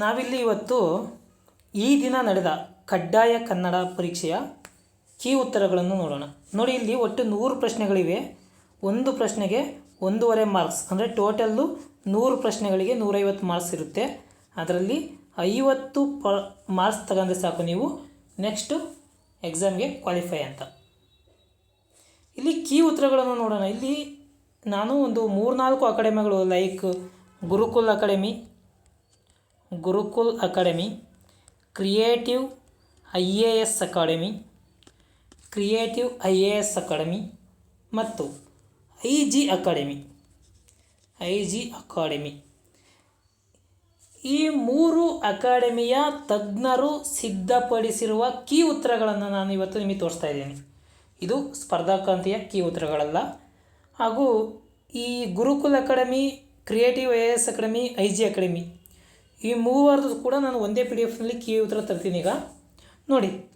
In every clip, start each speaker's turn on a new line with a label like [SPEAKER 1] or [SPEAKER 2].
[SPEAKER 1] ನಾವಿಲ್ಲಿ ಇವತ್ತು ಈ ದಿನ ನಡೆದ ಕಡ್ಡಾಯ ಕನ್ನಡ ಪರೀಕ್ಷೆಯ ಕೀ ಉತ್ತರಗಳನ್ನು ನೋಡೋಣ. ನೋಡಿ, ಇಲ್ಲಿ ಒಟ್ಟು ನೂರು ಪ್ರಶ್ನೆಗಳಿವೆ. ಒಂದು ಪ್ರಶ್ನೆಗೆ ಒಂದೂವರೆ ಮಾರ್ಕ್ಸ್, ಅಂದರೆ ಟೋಟಲ್ಲು ನೂರು ಪ್ರಶ್ನೆಗಳಿಗೆ ನೂರೈವತ್ತು ಮಾರ್ಕ್ಸ್ ಇರುತ್ತೆ. ಅದರಲ್ಲಿ ಐವತ್ತು ಪ, ಮಾರ್ಕ್ಸ್ ತಗೊಂಡ್ರೆ ಸಾಕು ನೀವು. ನೆಕ್ಸ್ಟು ಎಕ್ಸಾಮ್ಗೆ ಕ್ವಾಲಿಫೈ ಅಂತ. ಇಲ್ಲಿ ಕೀ ಉತ್ತರಗಳನ್ನು ನೋಡೋಣ. ಇಲ್ಲಿ ನಾನು ಒಂದು ಮೂರ್ನಾಲ್ಕು ಅಕಾಡೆಮಿಗಳು, like Gurukul academy Gurukul academy, creative I A S academy, creative I A S academy ಮತ್ತು I G academy. I G academy. ಈ ಮೂರು ಅಕಾಡೆಮಿಯ ತಜ್ಞರು ಸಿದ್ಧಪಡಿಸಿರುವ ಕೀ ಉತ್ತರಗಳನ್ನು ನಾನು ಇವತ್ತು ನಿಮಗೆ ತೋರಿಸ್ತಾ ಇದ್ದೀನಿ. ಇದು ಸ್ಪರ್ಧಾಕಾಂತಿಯ ಕೀ ಉತ್ತರಗಳಲ್ಲ. ಹಾಗೂ ಈ Gurukul academy, creative I S academy, I G academy ಈ ಮೂವರದ್ದು ಕೂಡ ನಾನು ಒಂದೇ ಪಿ ಡಿ ಎಫ್ನಲ್ಲಿ ಕೀ ಉತ್ತರ ತರ್ತೀನಿ ಈಗ. ನೋಡಿ.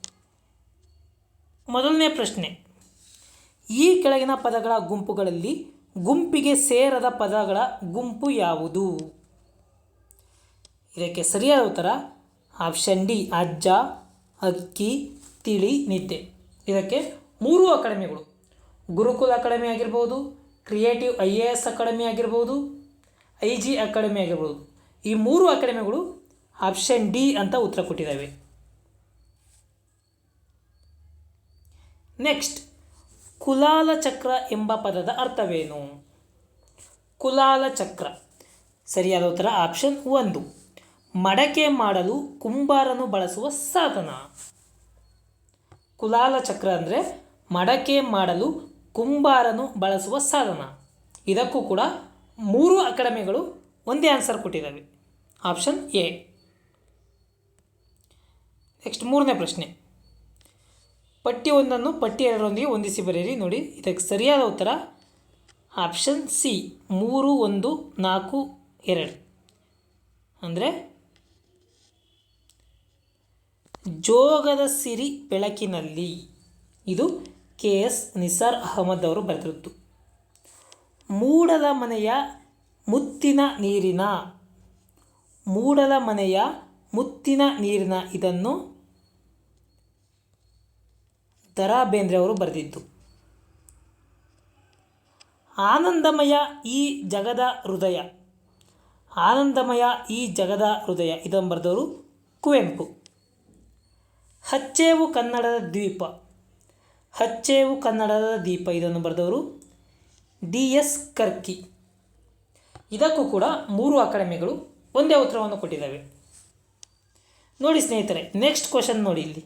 [SPEAKER 1] ಮೊದಲನೇ ಪ್ರಶ್ನೆ. ಈ ಕೆಳಗಿನ ಪದಗಳ ಗುಂಪುಗಳಲ್ಲಿ ಗುಂಪಿಗೆ ಸೇರದ ಪದಗಳ ಗುಂಪು ಯಾವುದು? ಇದಕ್ಕೆ ಸರಿಯಾದ ಉತ್ತರ ಆಪ್ಷನ್ ಡಿ, ಅಜ್ಜ, ಅಕ್ಕಿ, ತಿಳಿ, ನಿದ್ದೆ. ಇದಕ್ಕೆ ಮೂರು ಅಕಾಡೆಮಿಗಳು. ಗುರುಕುಲ ಅಕಾಡೆಮಿ ಆಗಿರ್ಬೋದು creative I A S academy ಆಗಿರ್ಬೋದು ಐ ಜಿ ಅಕಾಡೆಮಿ ಆಗಿರ್ಬೋದು. ಈ ಮೂರು ಅಕಾಡೆಮಿಗಳು ಆಪ್ಷನ್ ಡಿ ಅಂತ ಉತ್ತರ ಕೊಟ್ಟಿದ್ದಾವೆ. ನೆಕ್ಸ್ಟ್ ಕುಲಾಲ ಚಕ್ರ ಎಂಬ ಪದದ ಅರ್ಥವೇನು? ಕುಲಾಲ ಚಕ್ರ. ಸರಿಯಾದ ಉತ್ತರ ಆಪ್ಷನ್ ಒಂದು. ಮಡಕೆ ಮಾಡಲು ಕುಂಬಾರನು ಬಳಸುವ ಸಾಧನ. ಕುಲಾಲ ಚಕ್ರ ಅಂದರೆ ಮಡಕೆ ಮಾಡಲು ಕುಂಬಾರನು ಬಳಸುವ ಸಾಧನ. ಇದಕ್ಕೂ ಕೂಡ ಮೂರು ಅಕಾಡೆಮಿಗಳು ಒಂದೇ ಆನ್ಸರ್ ಕೊಟ್ಟಿದ್ದಾವೆ. Option A. ನೆಕ್ಸ್ಟ್ ಮೂರನೇ ಪ್ರಶ್ನೆ. ಪಟ್ಟಿ ಒಂದನ್ನು ಪಟ್ಟಿ ಎರಡರೊಂದಿಗೆ ಹೊಂದಿಸಿ ಬರೆಯಿರಿ ನೋಡಿ. ಇದಕ್ಕೆ ಸರಿಯಾದ ಉತ್ತರ ಆಪ್ಷನ್ ಸಿ. ಮೂರು, ಒಂದು, ನಾಲ್ಕು, ಎರಡು. ಅಂದರೆ ಜೋಗದ ಸಿರಿ ಬೆಳಕಿನಲ್ಲಿ ಇದು ಕೆ. ಎಸ್. ನಿಸಾರ್ ಅಹಮದ್ ಅವರು ಬರೆದಿರುತ್ತು. ಮೂಡದ ಮನೆಯ ಮುತ್ತಿನ ನೀರಿನ ಮೂಡಲ ಮನೆಯ ಮುತ್ತಿನ ನೀರಿನ ಇದನ್ನು ದರಾ ಬೇಂದ್ರೆ ಅವರು ಬರೆದಿದ್ದು. ಆನಂದಮಯ ಈ ಜಗದ ಹೃದಯ. ಆನಂದಮಯ ಈ ಜಗದ ಹೃದಯ. ಇದನ್ನು ಬರೆದವರು ಕುವೆಂಪು. ಹಚ್ಚೇವು ಕನ್ನಡದ ದ್ವೀಪ. ಹಚ್ಚೇವು ಕನ್ನಡದ ದೀಪ ಇದನ್ನು ಬರೆದವರು ಡಿ ಎಸ್ ಕರ್ಕಿ. ಇದಕ್ಕೂ ಕೂಡ ಮೂರು ಅಕಾಡೆಮಿಗಳು ಒಂದೇ ಉತ್ತರವನ್ನು ಕೊಟ್ಟಿದ್ದಾವೆ. ನೋಡಿ ಸ್ನೇಹಿತರೆ ನೆಕ್ಸ್ಟ್ ಕ್ವಶನ್ ನೋಡಿ ಇಲ್ಲಿ.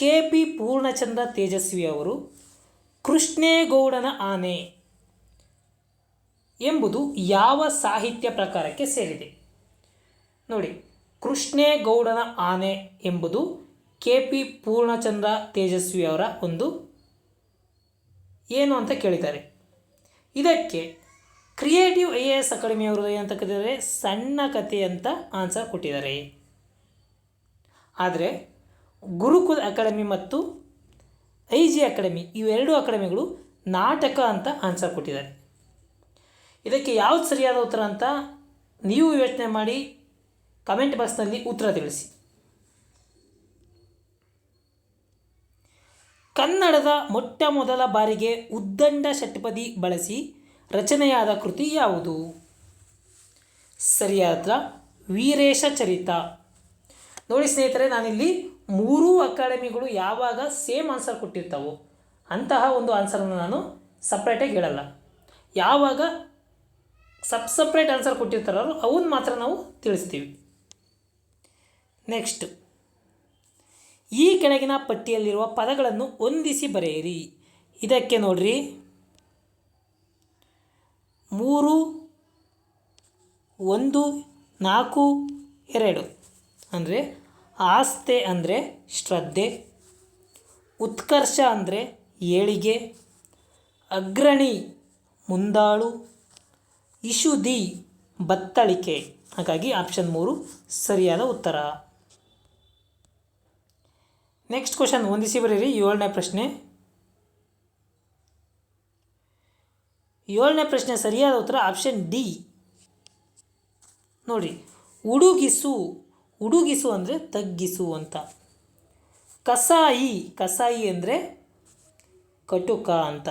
[SPEAKER 1] ಕೆ ಪಿ ಪೂರ್ಣಚಂದ್ರ ತೇಜಸ್ವಿ ಅವರು ಕೃಷ್ಣೇಗೌಡನ ಆನೆ ಎಂಬುದು ಯಾವ ಸಾಹಿತ್ಯ ಪ್ರಕಾರಕ್ಕೆ ಸೇರಿದೆ? ನೋಡಿ ಕೃಷ್ಣೇಗೌಡನ ಆನೆ ಎಂಬುದು ಕೆ ಪಿ ಪೂರ್ಣಚಂದ್ರ ತೇಜಸ್ವಿ ಅವರ ಒಂದು ಏನು ಅಂತ ಕೇಳಿದ್ದಾರೆ. ಇದಕ್ಕೆ ಕ್ರಿಯೇಟಿವ್ ಐ ಎ ಎಸ್ ಅಕಾಡೆಮಿಯವರು ಏನಂತ ಕರೆದಿದ್ದಾರೆ ಸಣ್ಣ ಕಥೆ ಅಂತ ಆನ್ಸರ್ ಕೊಟ್ಟಿದ್ದಾರೆ. ಆದರೆ ಗುರುಕುಲ್ ಅಕಾಡೆಮಿ ಮತ್ತು ಐ ಜಿ ಅಕಾಡೆಮಿ ಇವೆರಡು ಅಕಾಡೆಮಿಗಳು ನಾಟಕ ಅಂತ ಆನ್ಸರ್ ಕೊಟ್ಟಿದ್ದಾರೆ. ಇದಕ್ಕೆ ಯಾವ್ದು ಸರಿಯಾದ ಉತ್ತರ ಅಂತ ನೀವು ಯೋಚನೆ ಮಾಡಿ ಕಮೆಂಟ್ ಬಾಕ್ಸ್ನಲ್ಲಿ ಉತ್ತರ ತಿಳಿಸಿ. ಕನ್ನಡದ ಮೊಟ್ಟ ಮೊದಲ ಬಾರಿಗೆ ಉದ್ದಂಡ ಷಟ್ಪದಿ ಬಳಸಿ ರಚನೆಯಾದ ಕೃತಿ ಯಾವುದು? ಸರಿಯಾದ ವೀರೇಶ ಚರಿತ. ನೋಡಿ ಸ್ನೇಹಿತರೆ, ನಾನಿಲ್ಲಿ ಮೂರೂ ಅಕಾಡೆಮಿಗಳು ಯಾವಾಗ ಸೇಮ್ ಆನ್ಸರ್ ಕೊಟ್ಟಿರ್ತಾವೋ ಅಂತಹ ಒಂದು ಆನ್ಸರನ್ನು ನಾನು ಸಪ್ರೇಟಾಗಿ ಹೇಳಲ್ಲ. ಯಾವಾಗ ಸಬ್ ಸಪ್ರೇಟ್ ಆನ್ಸರ್ ಕೊಟ್ಟಿರ್ತಾರೋ ಅವನ್ನ ಮಾತ್ರ ನಾವು ತಿಳಿಸ್ತೀವಿ. ನೆಕ್ಸ್ಟ್ ಈ ಕೆಳಗಿನ ಪಟ್ಟಿಯಲ್ಲಿರುವ ಪದಗಳನ್ನು ಹೊಂದಿಸಿ ಬರೆಯಿರಿ. ಇದಕ್ಕೆ ನೋಡ್ರಿ. ಮೂರು, ಒಂದು, ನಾಲ್ಕು, ಎರಡು. ಅಂದರೆ ಆಸ್ತೆ ಅಂದರೆ ಶ್ರದ್ಧೆ, ಉತ್ಕರ್ಷ ಅಂದರೆ ಏಳಿಗೆ, ಅಗ್ರಣಿ ಮುಂದಾಳು ಇಶುದಿ ಬತ್ತಳಿಕೆ. ಹಾಗಾಗಿ ಆಪ್ಷನ್ ಮೂರು ಸರಿಯಾದ ಉತ್ತರ. ನೆಕ್ಸ್ಟ್ ಕ್ವಶನ್ ಹೊಂದಿಸಿ ಬರೀರಿ ಏಳನೇ ಪ್ರಶ್ನೆ. ಏಳನೇ ಪ್ರಶ್ನೆ ಸರಿಯಾದ ಉತ್ತರ ಆಪ್ಷನ್ ಡಿ. ನೋಡಿ ಉಡುಗಿಸು ಉಡುಗಿಸು ಅಂದರೆ ತಗ್ಗಿಸು ಅಂತ. ಕಸಾಯಿ ಕಸಾಯಿ ಅಂದರೆ ಕಟುಕ ಅಂತ.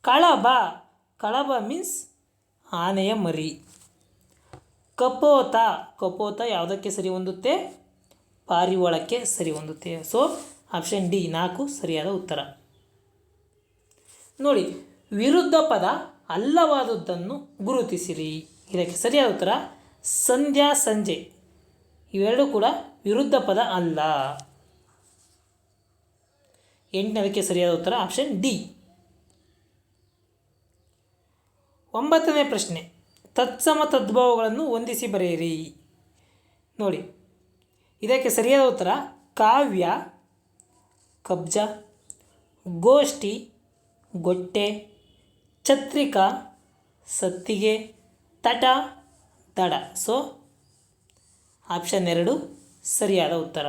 [SPEAKER 1] ಕಳಬ ಕಳಬ ಮೀನ್ಸ್ ಆನೆಯ ಮರಿ. ಕಪೋತ ಕಪೋತ ಯಾವುದಕ್ಕೆ ಸರಿ ಹೊಂದುತ್ತೆ? ಪಾರಿವಾಳಕ್ಕೆ ಸರಿ ಹೊಂದುತ್ತೆ. ಸೊ ಆಪ್ಷನ್ ಡಿ ನಾಲ್ಕು ಸರಿಯಾದ ಉತ್ತರ. ನೋಡಿ ವಿರುದ್ಧ ಪದ ಅಲ್ಲವಾದದ್ದನ್ನು ಗುರುತಿಸಿರಿ. ಇದಕ್ಕೆ ಸರಿಯಾದ ಉತ್ತರ, ಸಂಧ್ಯಾ ಸಂಜೆ. ಇವೆರಡೂ ಕೂಡ ವಿರುದ್ಧ ಪದ ಅಲ್ಲ. ಎಂಟನೇದಕ್ಕೆ ಸರಿಯಾದ ಉತ್ತರ ಆಪ್ಷನ್ ಡಿ ಒಂಬತ್ತನೇ ಪ್ರಶ್ನೆ, ತತ್ಸಮ ತದ್ಭವಗಳನ್ನು ಹೊಂದಿಸಿ ಬರೆಯಿರಿ. ನೋಡಿ, ಇದಕ್ಕೆ ಸರಿಯಾದ ಉತ್ತರ, ಕಾವ್ಯ, ಕಬ್ಜ, ಗೋಷ್ಠಿ, ಗೊಟ್ಟೆ ಛತ್ರಿಕಾ ಸತ್ತಿಗೆ ತಟ ದಡ ಸೊ ಆಪ್ಷನ್ ಎರಡು, ಸರಿಯಾದ ಉತ್ತರ.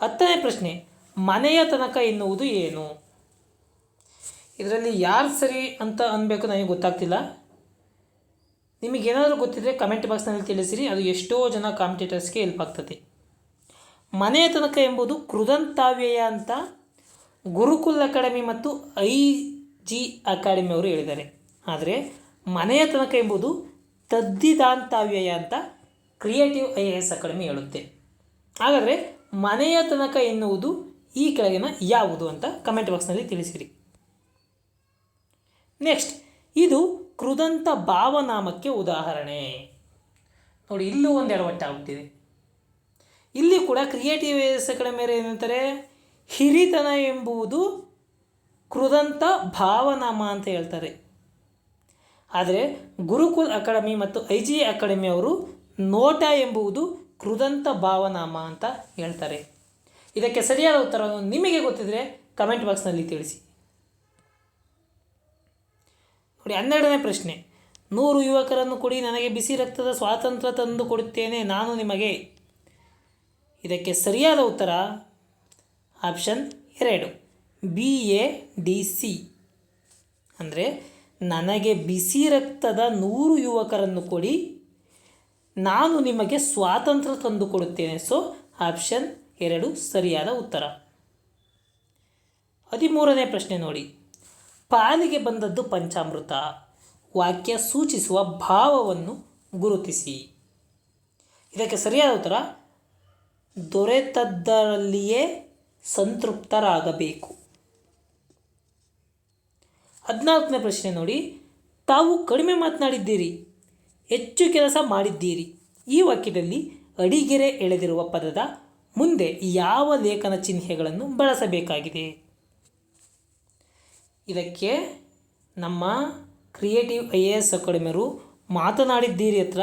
[SPEAKER 1] ಹತ್ತನೇ ಪ್ರಶ್ನೆ, ಮನೆಯ ತನಕ ಎನ್ನುವುದು ಏನು? ಇದರಲ್ಲಿ ಯಾರು ಸರಿ ಅಂತ ಅನ್ಬೇಕು ನನಗೆ ಗೊತ್ತಾಗ್ತಿಲ್ಲ. ನಿಮಗೇನಾದರೂ ಗೊತ್ತಿದ್ದರೆ ಕಮೆಂಟ್ ಬಾಕ್ಸ್ನಲ್ಲಿ ತಿಳಿಸಿರಿ, ಅದು ಎಷ್ಟೋ ಜನ ಕಾಂಪಿಟೇಟರ್ಸ್ಗೆ ಹೆಲ್ಪ್ ಆಗ್ತದೆ. ಮನೆಯ ತನಕ ಎಂಬುದು ಕೃದಂತಾವ್ಯಯ ಅಂತ ಗುರುಕುಲ್ ಅಕಾಡೆಮಿ ಮತ್ತು ಐ ಜಿ ಅಕಾಡೆಮಿ ಅವರು ಹೇಳಿದ್ದಾರೆ. ಆದರೆ ಮನೆಯ ತನಕ ಎಂಬುದು ತದ್ದಿದಾಂತವ್ಯಯ ಅಂತ creative I A S academy ಹೇಳುತ್ತೆ. ಹಾಗಾದರೆ ಮನೆಯ ತನಕ ಎನ್ನುವುದು ಈ ಕೆಳಗಿನ ಯಾವುದು ಅಂತ ಕಮೆಂಟ್ ಬಾಕ್ಸ್ನಲ್ಲಿ ತಿಳಿಸಿರಿ. ನೆಕ್ಸ್ಟ್ ಇದು ಕೃದಂತ ಭಾವನಾಮಕ್ಕೆ ಉದಾಹರಣೆ. ನೋಡಿ, ಇಲ್ಲೂ ಒಂದು ಎಡವಟ್ಟಾಗುತ್ತಿದೆ ಇಲ್ಲಿ ಕೂಡ ಕ್ರಿಯೇಟಿವ್ ಎಸ್ ಅಕಾಡೆಮಿ ಏನಂತಾರೆ? ಹಿರಿತನ ಎಂಬುವುದು ಕೃದಂತ ಭಾವನಾಮ ಅಂತ ಹೇಳ್ತಾರೆ. ಆದರೆ ಗುರುಕುಲ್ ಅಕಾಡೆಮಿ ಮತ್ತು ಐ ಜಿ ಅಕಾಡೆಮಿ ಅವರು ನೋಟ ಎಂಬುವುದು ಕೃದಂತ ಭಾವನಾಮ ಅಂತ ಹೇಳ್ತಾರೆ. ಇದಕ್ಕೆ ಸರಿಯಾದ ಉತ್ತರವನ್ನು ನಿಮಗೆ ಗೊತ್ತಿದ್ದರೆ ಕಮೆಂಟ್ ಬಾಕ್ಸ್ನಲ್ಲಿ ತಿಳಿಸಿ. ನೋಡಿ, ಹನ್ನೆರಡನೇ ಪ್ರಶ್ನೆ. ನೂರು ಯುವಕರನ್ನು ಕೊಡಿ, ನನಗೆ ಬಿಸಿ ರಕ್ತದ ಸ್ವಾತಂತ್ರ್ಯ ತಂದು ಕೊಡುತ್ತೇನೆ ನಾನು ನಿಮಗೆ. ಇದಕ್ಕೆ ಸರಿಯಾದ ಉತ್ತರ ಆಪ್ಷನ್ ಎರಡು. B, A, D, C. ಅಂದರೆ ನನಗೆ ಬಿಸಿ ರಕ್ತದ ನೂರು ಯುವಕರನ್ನು ಕೊಡಿ. ನಾನು ನಿಮಗೆ ಸ್ವಾತಂತ್ರ್ಯ ತಂದು ಕೊಡುತ್ತೇನೆ ಸೊ ಆಪ್ಷನ್ ಎರಡು ಸರಿಯಾದ ಉತ್ತರ. ಹದಿಮೂರನೇ ಪ್ರಶ್ನೆ ನೋಡಿ. ಪಾಲಿಗೆ ಬಂದದ್ದು ಪಂಚಾಮೃತ. ವಾಕ್ಯ ಸೂಚಿಸುವ ಭಾವವನ್ನು ಗುರುತಿಸಿ. ಇದಕ್ಕೆ ಸರಿಯಾದ ಉತ್ತರ. ದೊರೆತದ್ದರಲ್ಲಿಯೇ ಸಂತೃಪ್ತರಾಗಬೇಕು. ಹದಿನಾಲ್ಕನೇ ಪ್ರಶ್ನೆ ನೋಡಿ. ತಾವು ಕಡಿಮೆ ಮಾತನಾಡಿದ್ದೀರಿ, ಹೆಚ್ಚು ಕೆಲಸ ಮಾಡಿದ್ದೀರಿ. ಈ ವಾಕ್ಯದಲ್ಲಿ ಅಡಿಗೆರೆ ಎಳೆದಿರುವ ಪದದ ಮುಂದೆ ಯಾವ ಲೇಖನ ಚಿಹ್ನೆಗಳನ್ನು ಬಳಸಬೇಕಾಗಿದೆ? ಇದಕ್ಕೆ ನಮ್ಮ ಕ್ರಿಯೇಟಿವ್ ಐ ಎ ಎಸ್ ಅಕಾಡೆಮಿಯರು ಮಾತನಾಡಿದ್ದೀರಿ ಹತ್ರ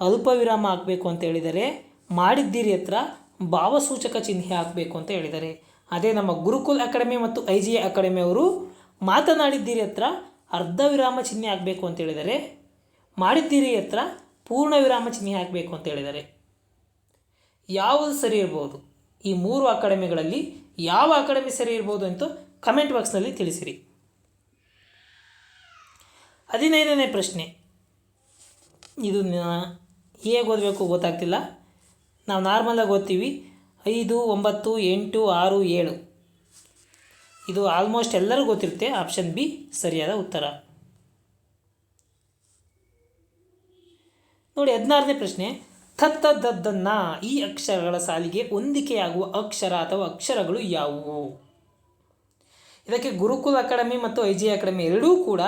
[SPEAKER 1] ಅಲ್ಪ ವಿರಾಮ ಹಾಕಬೇಕು ಅಂತ ಹೇಳಿದರೆ, ಮಾಡಿದ್ದೀರಿ ಹತ್ರ ಭಾವಸೂಚಕ ಚಿಹ್ನೆ ಹಾಕಬೇಕು ಅಂತ ಹೇಳಿದ್ದಾರೆ. ಅದೇ ನಮ್ಮ ಗುರುಕುಲ್ ಅಕಾಡೆಮಿ ಮತ್ತು ಐ ಜಿ ಅಕಾಡೆಮಿ ಅವರು ಮಾತನಾಡಿದ್ದೀರಿ ಹತ್ರ ಅರ್ಧ ವಿರಾಮ ಚಿಹ್ನೆ ಹಾಕಬೇಕು ಅಂತ ಹೇಳಿದರೆ ಮಾಡಿದ್ದೀರಿ ಹತ್ರ ಪೂರ್ಣ ವಿರಾಮ ಚಿಹ್ನೆ ಹಾಕಬೇಕು ಅಂತ ಹೇಳಿದ್ದಾರೆ. ಯಾವುದು ಸರಿ ಇರ್ಬೋದು? ಈ ಮೂರು ಅಕಾಡೆಮಿಗಳಲ್ಲಿ ಯಾವ ಅಕಾಡೆಮಿ ಸರಿ ಇರ್ಬೋದು ಅಂತ ಕಮೆಂಟ್ ಬಾಕ್ಸ್ನಲ್ಲಿ ತಿಳಿಸಿರಿ. ಹದಿನೈದನೇ ಪ್ರಶ್ನೆ. ಇದು ಹೇಗೆ ಓದಬೇಕು ಗೊತ್ತಾಗ್ತಿಲ್ಲ. ನಾವು ನಾರ್ಮಲಾಗಿ ಓದ್ತೀವಿ. ಐದು, ಒಂಬತ್ತು, ಎಂಟು, ಆರು, ಏಳು. ಇದು ಆಲ್ಮೋಸ್ಟ್ ಎಲ್ಲರೂ ಗೊತ್ತಿರುತ್ತೆ. ಆಪ್ಷನ್ ಬಿ ಸರಿಯಾದ ಉತ್ತರ. ನೋಡಿ, ಹದಿನಾರನೇ ಪ್ರಶ್ನೆ. ಥತ್ತ ದದ್ದನ್ನ ಈ ಅಕ್ಷರಗಳ ಸಾಲಿಗೆ ಹೊಂದಿಕೆಯಾಗುವ ಅಕ್ಷರ ಅಥವಾ ಅಕ್ಷರಗಳು ಯಾವುವು? ಇದಕ್ಕೆ ಗುರುಕುಲ್ ಅಕಾಡೆಮಿ ಮತ್ತು ಐ ಜಿ ಅಕಾಡೆಮಿ ಎರಡೂ ಕೂಡ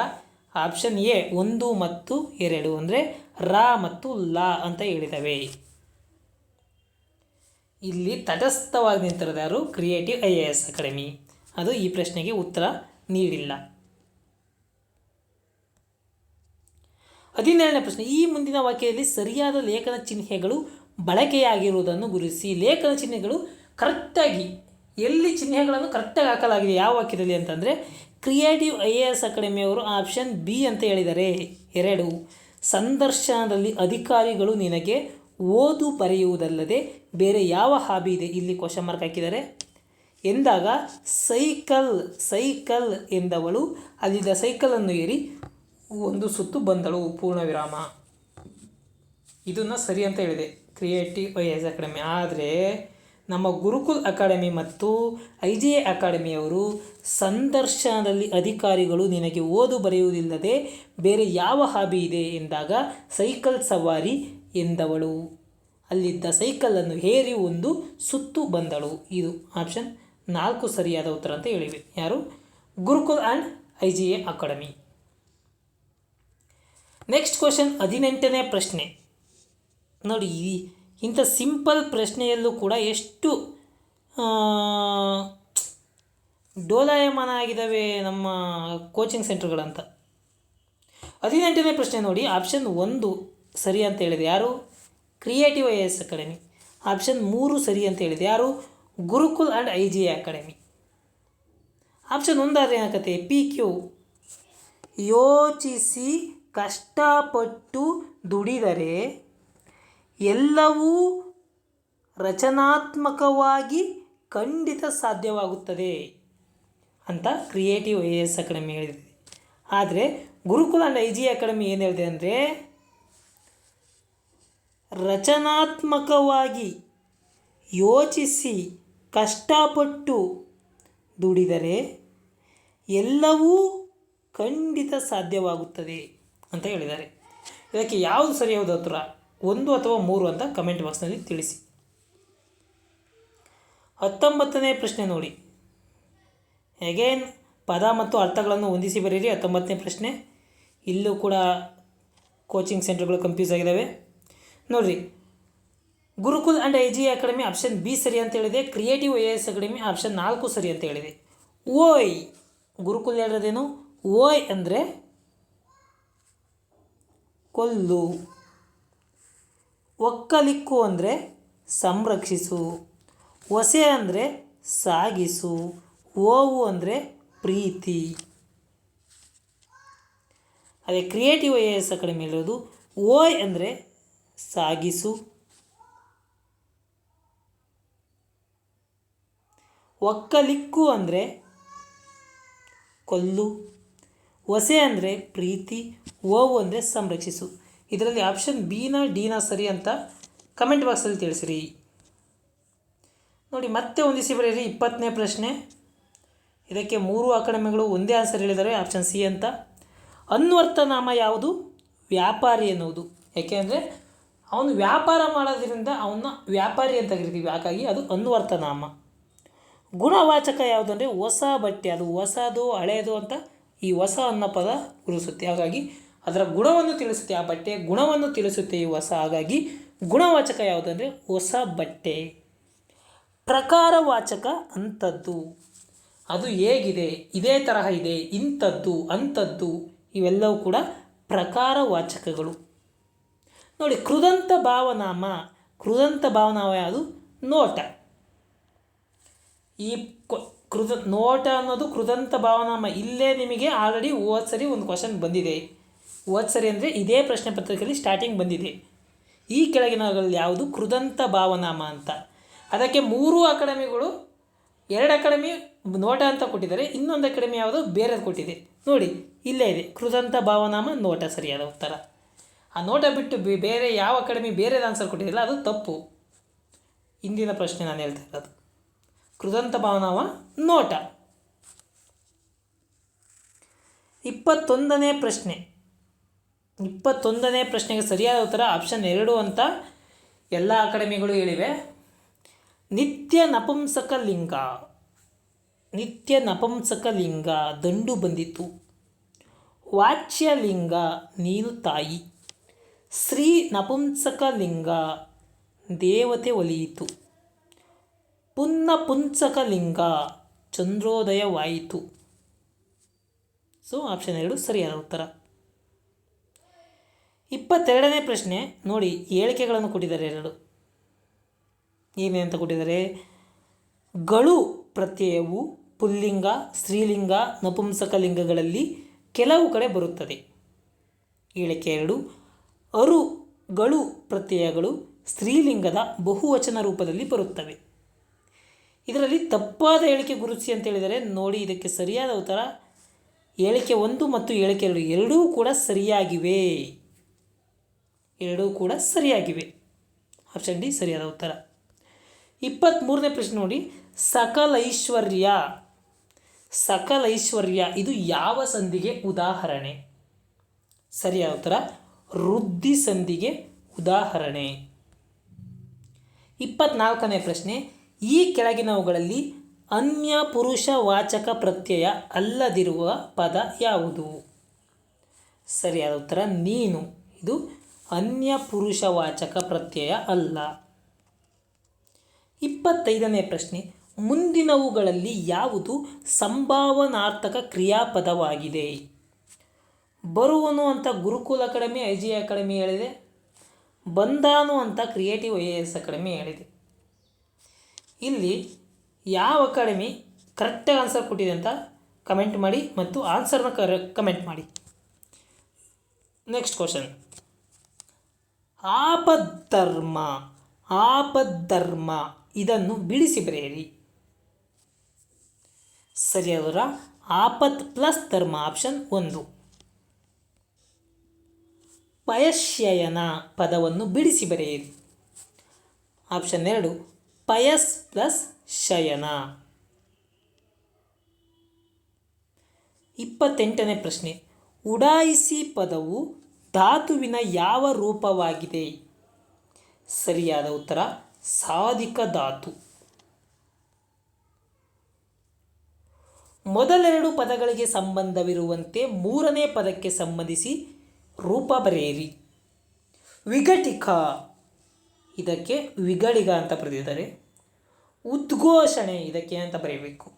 [SPEAKER 1] ಆಪ್ಷನ್ ಎ ಒಂದು ಮತ್ತು ಎರಡು ಅಂದರೆ ರಾ ಮತ್ತು ಲ ಅಂತ ಹೇಳಿದವೆ. ಇಲ್ಲಿ ತಟಸ್ಥವಾಗಿ ನಿಂತಿರೋದು ಯಾರು? Creative I A S academy ಅದು ಈ ಪ್ರಶ್ನೆಗೆ ಉತ್ತರ ನೀಡಿಲ್ಲ. ಹದಿನೇಳನೇ ಪ್ರಶ್ನೆ. ಈ ಮುಂದಿನ ವಾಕ್ಯದಲ್ಲಿ ಸರಿಯಾದ ಲೇಖನ ಚಿಹ್ನೆಗಳು ಬಳಕೆಯಾಗಿರುವುದನ್ನು ಗುರುತಿಸಿ. ಲೇಖನ ಚಿಹ್ನೆಗಳು ಕರೆಕ್ಟಾಗಿ, ಎಲ್ಲಿ ಚಿಹ್ನೆಗಳನ್ನು ಕರೆಕ್ಟಾಗಿ ಹಾಕಲಾಗಿದೆ, ಯಾವ ವಾಕ್ಯದಲ್ಲಿ ಅಂತಂದರೆ ಕ್ರಿಯೇಟಿವ್ ಐ ಎ ಎಸ್ ಅಕಾಡೆಮಿಯವರು ಆಪ್ಷನ್ ಬಿ ಅಂತ ಹೇಳಿದ್ದಾರೆ ಎರಡು, ಸಂದರ್ಶನದಲ್ಲಿ ಅಧಿಕಾರಿಗಳು ನಿನಗೆ ಓದು ಬರೆಯುವುದಲ್ಲದೆ ಬೇರೆ ಯಾವ ಹಾಬಿ ಇದೆ? ಇಲ್ಲಿ ಕ್ವಶನ್ ಮಾರ್ಕ್ ಹಾಕಿದ್ದಾರೆ. ಎಂದಾಗ, ಸೈಕಲ್ ಸೈಕಲ್ ಎಂದವಳು. ಅಲ್ಲಿದ್ದ ಸೈಕಲನ್ನು ಏರಿ ಒಂದು ಸುತ್ತು ಬಂದಳು. ಪೂರ್ಣ ವಿರಾಮ. ಇದನ್ನು ಸರಿ ಅಂತ ಹೇಳಿದೆ. ಕ್ರಿಯೇಟಿವ್ ಎಸ್ ಅಕಾಡೆಮಿ ಆದರೆ, ನಮ್ಮ ಗುರುಕುಲ್ ಅಕಾಡೆಮಿ ಮತ್ತು ಐ ಜಿ ಎ ಅಕಾಡೆಮಿಯವರು ಸಂದರ್ಶನದಲ್ಲಿ ಅಧಿಕಾರಿಗಳು ನಿನಗೆ ಓದು ಬರೆಯುವುದಿಲ್ಲದೆ ಬೇರೆ ಯಾವ ಹಾಬಿ ಇದೆ? ಎಂದಾಗ, ಸೈಕಲ್ ಸವಾರಿ ಎಂದವಳು. ಅಲ್ಲಿದ್ದ ಸೈಕಲನ್ನು ಹೇರಿ ಒಂದು ಸುತ್ತು ಬಂದಳು. ಇದು ಆಪ್ಷನ್ ನಾಲ್ಕು ಸರಿಯಾದ ಉತ್ತರ ಅಂತ ಹೇಳಿವೆ. ಯಾರು? Gurukul and I G A academy. Next question ಹದಿನೆಂಟನೇ ಪ್ರಶ್ನೆ. ನೋಡಿ ಇಂಥ ಸಿಂಪಲ್ ಪ್ರಶ್ನೆಯಲ್ಲೂ ಕೂಡ ಎಷ್ಟು ಡೋಲಾಯಮಾನ ಆಗಿದ್ದಾವೆ ನಮ್ಮ ಕೋಚಿಂಗ್ ಸೆಂಟರ್ಗಳಂತ. ಹದಿನೆಂಟನೇ ಪ್ರಶ್ನೆ ನೋಡಿ, ಆಪ್ಷನ್ ಒಂದು. ಸರಿ ಅಂತ ಹೇಳಿದೆ ಯಾರು? Creative I S academy option ಮೂರು ಸರಿ ಅಂತ ಹೇಳಿದೆ ಯಾರು? Gurukul and I G A academy option ಒಂದಾದ್ರೆ ಏನಾಗತ್ತೆ? ಪಿ ಕ್ಯೂ ಯೋಚಿಸಿ ಕಷ್ಟಪಟ್ಟು ದುಡಿದರೆ ಎಲ್ಲವೂ ರಚನಾತ್ಮಕವಾಗಿ ಖಂಡಿತ ಸಾಧ್ಯವಾಗುತ್ತದೆ ಅಂತ creative I A S academy ಹೇಳಿದೆ. ಆದರೆ Gurukula and I G academy ಏನು ಹೇಳಿದೆ ಅಂದರೆ ರಚನಾತ್ಮಕವಾಗಿ ಯೋಚಿಸಿ ಕಷ್ಟಪಟ್ಟು ದುಡಿದರೆ ಎಲ್ಲವೂ ಖಂಡಿತ ಸಾಧ್ಯವಾಗುತ್ತದೆ ಅಂತ ಹೇಳಿದ್ದಾರೆ. ಇದಕ್ಕೆ ಯಾವುದು ಸರಿಯಾದ ಉತ್ತರ? ಒಂದು ಅಥವಾ ಮೂರು ಅಂತ ಕಮೆಂಟ್ ಬಾಕ್ಸ್ನಲ್ಲಿ ತಿಳಿಸಿ. ಹತ್ತೊಂಬತ್ತನೇ ಪ್ರಶ್ನೆ ನೋಡಿ. ಅಗೇನ್ ಪದ ಮತ್ತು ಅರ್ಥಗಳನ್ನು ಹೊಂದಿಸಿ ಬರೀರಿ ಹತ್ತೊಂಬತ್ತನೇ ಪ್ರಶ್ನೆ. ಇಲ್ಲೂ ಕೂಡ ಕೋಚಿಂಗ್ ಸೆಂಟರ್ಗಳು ಕನ್ಫ್ಯೂಸ್ ಆಗಿದ್ದಾವೆ. ನೋಡಿರಿ. Gurukul and I G academy option B ಸರಿ ಅಂತ ಹೇಳಿದೆ. Creative A S academy option ನಾಲ್ಕು ಸರಿ ಅಂತ ಹೇಳಿದೆ. ಓಯ್, ಗುರುಕುಲ್ ಹೇಳಿರೋದೇನು? ಓಯ್ ಅಂದರೆ ಕೊಲ್ಲು. ಒಕ್ಕಲಿಕ್ಕು ಅಂದರೆ ಸಂರಕ್ಷಿಸು. ಒಸೆ ಅಂದರೆ ಸಾಗಿಸು. ಓವು ಅಂದರೆ ಪ್ರೀತಿ. ಅದೇ creative I A S academy ಇರೋದು ಓಯ್ ಅಂದರೆ ಸಾಗಿಸು. ಒಕ್ಕಲಿಕ್ಕು ಅಂದರೆ ಕೊಲ್ಲು ಒಸೆ ಅಂದರೆ ಪ್ರೀತಿ, ಓವು ಅಂದರೆ ಸಂರಕ್ಷಿಸು. ಇದರಲ್ಲಿ ಆಪ್ಷನ್ ಬಿನ ಡಿನ ಸರಿ ಅಂತ ಕಮೆಂಟ್ ಬಾಕ್ಸಲ್ಲಿ ತಿಳಿಸಿರಿ. ನೋಡಿ, ಮತ್ತೆ ಒಂದಿಸಿ ಬರೆಯಿರಿ ಇಪ್ಪತ್ತನೇ ಪ್ರಶ್ನೆ. ಇದಕ್ಕೆ ಮೂರು ಅಕಾಡೆಮಿಗಳು ಒಂದೇ ಆನ್ಸರ್ ಹೇಳಿದ್ದಾರೆ ಆಪ್ಷನ್ ಸಿ ಅಂತ. ಅನ್ವರ್ಥನಾಮ ಯಾವುದು? ವ್ಯಾಪಾರಿ ಎನ್ನುವುದು. ಯಾಕೆಂದರೆ ಅವನು ವ್ಯಾಪಾರ ಮಾಡೋದ್ರಿಂದ ಅವನ್ನ ವ್ಯಾಪಾರಿ ಅಂತ ಕರಿತೀವಿ. ಹಾಗಾಗಿ ಅದು ಅನ್ವರ್ಥ ನಾಮ ಗುಣವಾಚಕ ಯಾವುದು ಅಂದರೆ ಹೊಸ ಬಟ್ಟೆ, ಅದು ಹೊಸದು ಹಳೆಯದು ಅಂತ ಈ ಹೊಸ ಅನ್ನೋ ಪದ ಉಳಿಸುತ್ತೆ. ಹಾಗಾಗಿ ಅದರ ಗುಣವನ್ನು ತಿಳಿಸುತ್ತೆ, ಆ ಬಟ್ಟೆ ಗುಣವನ್ನು ತಿಳಿಸುತ್ತೆ ಈ ಹೊಸ. ಹಾಗಾಗಿ ಗುಣವಾಚಕ ಯಾವುದು ಅಂದರೆ ಹೊಸ ಬಟ್ಟೆ. ಪ್ರಕಾರವಾಚಕ ಅಂಥದ್ದು. ಅದು ಹೇಗಿದೆ? ಇದೇ ತರಹ ಇದೆ. ಇಂಥದ್ದು, ಅಂಥದ್ದು. ಇವೆಲ್ಲವೂ ಕೂಡ ಪ್ರಕಾರವಾಚಕಗಳು. ನೋಡಿ, ಕೃದಂತ ಭಾವನಾಮ ಕೃದಂತ ಭಾವನಾಮ ಯಾವುದು? ನೋಟ. ಈ ಕೃದ, ನೋಟ ಅನ್ನೋದು ಕೃದಂತ ಭಾವನಾಮ ಇಲ್ಲೇ ನಿಮಗೆ ಆಲ್ರೆಡಿ ಹೋದ ಒಂದು ಕ್ವಶನ್ ಬಂದಿದೆ. ಹೋದ ಸರಿ ಅಂದರೆ ಇದೇ ಪ್ರಶ್ನೆ ಪತ್ರಿಕೆಯಲ್ಲಿ ಸ್ಟಾರ್ಟಿಂಗ್ ಬಂದಿದೆ. ಈ ಕೆಳಗಿನಗಳಲ್ಲಿ ಯಾವುದು? ಕೃದಂತ ಭಾವನಾಮ ಅಂತ. ಅದಕ್ಕೆ ಮೂರು ಅಕಾಡೆಮಿಗಳು, ಎರಡು ಅಕಾಡೆಮಿ ನೋಟ ಅಂತ ಕೊಟ್ಟಿದ್ದಾರೆ, ಇನ್ನೊಂದು ಅಕಾಡೆಮಿ ಯಾವುದು? ಬೇರೆದು ಕೊಟ್ಟಿದೆ. ನೋಡಿ, ಇಲ್ಲೇ ಇದೆ. ಕೃದಂತ ಭಾವನಾಮ, ನೋಟ ಸರಿಯಾದ ಉತ್ತರ. ಆ ನೋಟ ಬಿಟ್ಟು ಬೇರೆ ಯಾವ ಅಕಾಡೆಮಿ ಬೇರೆದು ಆನ್ಸರ್ ಕೊಟ್ಟಿದ್ದಿಲ್ಲ, ಅದು ತಪ್ಪು. ಇಂದಿನ ಪ್ರಶ್ನೆ ನಾನು ಹೇಳ್ತಾ ಇರೋದು. ಕೃದಂತ ಭಾವನವ ನೋಟ. ಇಪ್ಪತ್ತೊಂದನೇ ಪ್ರಶ್ನೆ. ಇಪ್ಪತ್ತೊಂದನೇ ಪ್ರಶ್ನೆಗೆ ಸರಿಯಾದ ಉತ್ತರ ಆಪ್ಷನ್ ಎರಡು ಅಂತ ಎಲ್ಲ ಅಕಾಡೆಮಿಗಳು ಹೇಳಿವೆ. ನಿತ್ಯ ನಪುಂಸಕ ಲಿಂಗ. ನಿತ್ಯ ನಪುಂಸಕ ಲಿಂಗ ದಂಡು ಬಂದಿತು ವಾಚ್ಯ ಲಿಂಗ ನೀನು ತಾಯಿ. ಶ್ರೀ ನಪುಂಸಕ ಲಿಂಗ ದೇವತೆ ಒಲಿಯಿತು. ಪುನ್ನ ಪುಂಸಕ ಲಿಂಗ ಚಂದ್ರೋದಯವಾಯಿತು. ಸೊ ಆಪ್ಷನ್ ಎರಡು ಸರಿಯಾದ ಉತ್ತರ. ಇಪ್ಪತ್ತೆರಡನೇ ಪ್ರಶ್ನೆ, ನೋಡಿ, ಹೇಳಿಕೆಗಳನ್ನು ಕೊಟ್ಟಿದ್ದಾರೆ ಎರಡು. ಏನೇ ಅಂತ ಕೊಟ್ಟಿದ್ದಾರೆ? ಗಳು ಪ್ರತ್ಯಯವು ಪುಲ್ಲಿಂಗ, ಸ್ತ್ರೀಲಿಂಗ, ನಪುಂಸಕ ಲಿಂಗಗಳಲ್ಲಿ ಕೆಲವು ಕಡೆ ಬರುತ್ತದೆ. ಹೇಳಿಕೆ ಎರಡು. ಅರುಗಳು ಪ್ರತ್ಯಯಗಳು ಸ್ತ್ರೀಲಿಂಗದ ಬಹುವಚನ ರೂಪದಲ್ಲಿ ಬರುತ್ತವೆ. ಇದರಲ್ಲಿ ತಪ್ಪಾದ ಹೇಳಿಕೆ ಗುರುತಿಸಿ ಅಂತ ಹೇಳಿದರೆ ನೋಡಿ ಇದಕ್ಕೆ ಸರಿಯಾದ ಉತ್ತರ. ಹೇಳಿಕೆ ಒಂದು ಮತ್ತು ಹೇಳಿಕೆ ಎರಡು ಎರಡೂ ಕೂಡ ಸರಿಯಾಗಿವೆ. ಎರಡೂ ಕೂಡ ಸರಿಯಾಗಿವೆ. ಆಪ್ಷನ್ ಡಿ ಸರಿಯಾದ ಉತ್ತರ. ಇಪ್ಪತ್ತ್ಮೂರನೇ ಪ್ರಶ್ನೆ ನೋಡಿ. ಸಕಲೈಶ್ವರ್ಯ. ಸಕಲೈಶ್ವರ್ಯ, ಇದು ಯಾವ ಸಂಧಿಗೆ ಉದಾಹರಣೆ? ಸರಿಯಾದ ಉತ್ತರ. ವೃದ್ಧಿ ಸಂಧಿಗೆ ಉದಾಹರಣೆ. ಇಪ್ಪತ್ನಾಲ್ಕನೇ ಪ್ರಶ್ನೆ, ಈ ಕೆಳಗಿನವುಗಳಲ್ಲಿ ಅನ್ಯ ಪುರುಷ ವಾಚಕ ಪ್ರತ್ಯಯ ಅಲ್ಲದಿರುವ ಪದ ಯಾವುದು? ಸರಿಯಾದ ಉತ್ತರ, ನೀನು. ಇದು ಅನ್ಯ ಪುರುಷ ವಾಚಕ ಪ್ರತ್ಯಯ ಅಲ್ಲ. ಇಪ್ಪತ್ತೈದನೇ ಪ್ರಶ್ನೆ, ಮುಂದಿನವುಗಳಲ್ಲಿ ಯಾವುದು ಸಂಭಾವನಾರ್ಥಕ ಕ್ರಿಯಾಪದವಾಗಿದೆ? ಬರುವನು ಅಂತ Gurukula academy I G academy ಹೇಳಿದೆ. ಬಂದಾನು ಅಂತ ಕ್ರಿಯೇಟಿವ್ ಐ ಎಸ್ ಅಕಾಡೆಮಿ ಹೇಳಿದೆ. ಇಲ್ಲಿ ಯಾವ ಅಕಾಡೆಮಿ ಕರೆಕ್ಟಾಗಿ ಆನ್ಸರ್ ಕೊಟ್ಟಿದೆ ಅಂತ ಕಮೆಂಟ್ ಮಾಡಿ ಮತ್ತು ಆನ್ಸರ್ನ ಕರೆ, ಕಮೆಂಟ್ ಮಾಡಿ. Next question. ಆಪದ್ಧರ್ಮ ಆಪದ್ಧರ್ಮ, ಇದನ್ನು ಬಿಡಿಸಿ ಬರೆಯಿರಿ. ಸರಿಯಾದರ ಆಪತ್ ಪ್ಲಸ್ ಧರ್ಮ ಆಪ್ಷನ್ ಒಂದು. ಪಯಶ್ಯಯನ ಪದವನ್ನು ಬಿಡಿಸಿ ಬರೆಯಿರಿ. ಆಪ್ಷನ್ ಎರಡು, ಪಯಸ್ ಪ್ಲಸ್ ಶಯನ. ಇಪ್ಪತ್ತೆಂಟನೇ ಪ್ರಶ್ನೆ, ಉಡಾಯಿಸಿ ಪದವು ಧಾತುವಿನ ಯಾವ ರೂಪವಾಗಿದೆ? ಸರಿಯಾದ ಉತ್ತರ, ಸಾಧಿಕ ಧಾತು. ಮೊದಲೆರಡು ಪದಗಳಿಗೆ ಸಂಬಂಧವಿರುವಂತೆ ಮೂರನೇ ಪದಕ್ಕೆ ಸಂಬಂಧಿಸಿ ರೂಪ ಬರೆಯಿರಿ. ವಿಘಟಿಕ. ಇದಕ್ಕೆ ವಿಗಳಿಗ ಅಂತ ಬರೆದಿದ್ದಾರೆ. ಉದ್ಘೋಷಣೆ ಇದಕ್ಕೆ ಅಂತ ಬರೀಬೇಕು.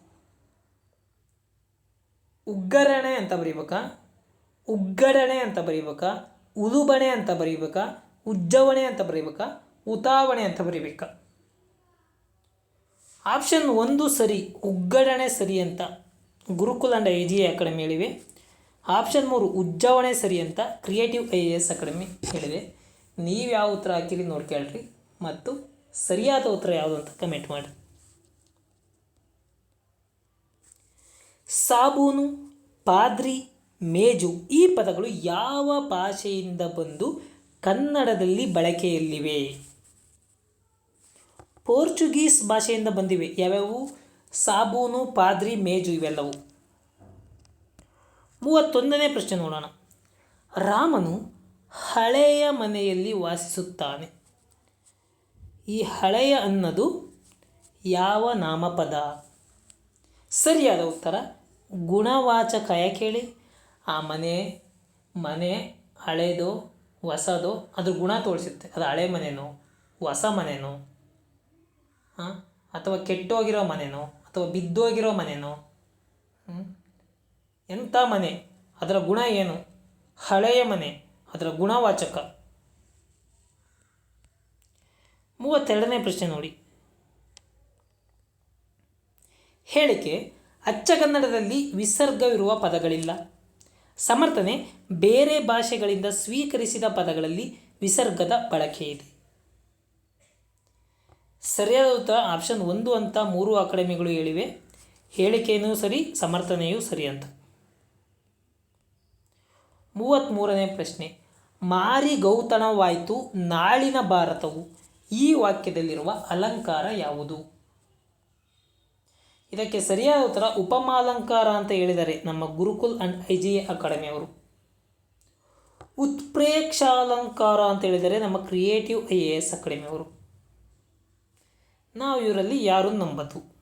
[SPEAKER 1] ಉಗ್ಗರಣೆ ಅಂತ ಬರೀಬೇಕಾ? ಉಗ್ಗಡಣೆ ಅಂತ ಬರೀಬೇಕಾ? ಉಲುಬಣೆ ಅಂತ ಬರೀಬೇಕಾ? ಉಜ್ಜವಣೆ ಅಂತ ಬರೀಬೇಕಾ? ಉತಾವಣೆ ಅಂತ ಬರೀಬೇಕಾ? ಆಪ್ಷನ್ ಒಂದು ಸರಿ ಉಗ್ಗಡಣೆ ಸರಿ ಅಂತ Gurukula and I G academy ಹೇಳಿವೆ. ಆಪ್ಷನ್ ಮೂರು, ಉಜ್ಜಾವಣೆ ಸರಿ ಅಂತ creative I A S academy ಹೇಳಿದೆ. ನೀವು ಯಾವ ಉತ್ತರ ಹಾಕಿರಿ ನೋಡ್ಕೊಳ್ರಿ ಮತ್ತು ಸರಿಯಾದ ಉತ್ತರ ಯಾವುದು ಅಂತ ಕಮೆಂಟ್ ಮಾಡಿ ಸಾಬೂನು, ಪಾದ್ರಿ, ಮೇಜು ಈ ಪದಗಳು ಯಾವ ಭಾಷೆಯಿಂದ ಬಂದು ಕನ್ನಡದಲ್ಲಿ ಬಳಕೆಯಲ್ಲಿವೆ? ಪೋರ್ಚುಗೀಸ್ ಭಾಷೆಯಿಂದ ಬಂದಿವೆ. ಯಾವ್ಯಾವು? ಸಾಬೂನು, ಪಾದ್ರಿ, ಮೇಜು ಇವೆಲ್ಲವು. ಮೂವತ್ತೊಂದನೇ ಪ್ರಶ್ನೆ ನೋಡೋಣ. ರಾಮನು ಹಳೆಯ ಮನೆಯಲ್ಲಿ ವಾಸಿಸುತ್ತಾನೆ. ಈ ಹಳೆಯ ಅನ್ನೋದು ಯಾವ ನಾಮಪದ? ಸರಿಯಾದ ಉತ್ತರ, ಗುಣವಾಚಕ. ಯಾಕೆ ಹೇಳಿ? ಆ ಮನೆ ಮನೆ ಹಳೇದೋ, ಹೊಸದೋ ಅದ್ರ ಗುಣ ತೋರಿಸುತ್ತೆ. ಅದು ಹಳೆ ಮನೆನೋ, ಹೊಸ ಮನೆನೋ ಹಾಂ ಅಥವಾ ಕೆಟ್ಟೋಗಿರೋ ಮನೆನೋ, ಅಥವಾ ಬಿದ್ದೋಗಿರೋ ಮನೆನೋ? ಎಂಥ ಮನೆ? ಅದರ ಗುಣ ಏನು? ಹಳೆಯ ಮನೆ, ಅದರ ಗುಣವಾಚಕ. ಮೂವತ್ತೆರಡನೇ ಪ್ರಶ್ನೆ ನೋಡಿ. ಹೇಳಿಕೆ, ಅಚ್ಚ ಕನ್ನಡದಲ್ಲಿ ವಿಸರ್ಗವಿರುವ ಪದಗಳಿಲ್ಲ. ಸಮರ್ಥನೆ, ಬೇರೆ ಭಾಷೆಗಳಿಂದ ಸ್ವೀಕರಿಸಿದ ಪದಗಳಲ್ಲಿ ವಿಸರ್ಗದ ಬಳಕೆ ಇದೆ. ಸರಿಯಾದ ಉತ್ತರ ಆಪ್ಷನ್ ಒಂದು ಅಂತ ಮೂರು ಅಕಾಡೆಮಿಗಳು ಹೇಳಿವೆ. ಹೇಳಿಕೆಯೂ ಸರಿ, ಸಮರ್ಥನೆಯೂ ಸರಿ ಅಂತ. ಮೂವತ್ತ್ಮೂರನೇ ಪ್ರಶ್ನೆ. ಮಾರಿ ಗೌತಣವಾಯಿತು ನಾಳಿನ ಭಾರತವು ಈ ವಾಕ್ಯದಲ್ಲಿರುವ ಅಲಂಕಾರ ಯಾವುದು? ಇದಕ್ಕೆ ಸರಿಯಾದ ಉತ್ತರ ಉಪಮಾಲಂಕಾರ ಅಂತ ಹೇಳಿದರೆ ನಮ್ಮ Gurukul and I G academy ಅವರು. ಉತ್ಪ್ರೇಕ್ಷಾಲಂಕಾರ ಅಂತ ಹೇಳಿದರೆ ನಮ್ಮ creative I A S academy ಅವರು. ನಾವು ಇವರಲ್ಲಿ ಯಾರು ನಂಬದು?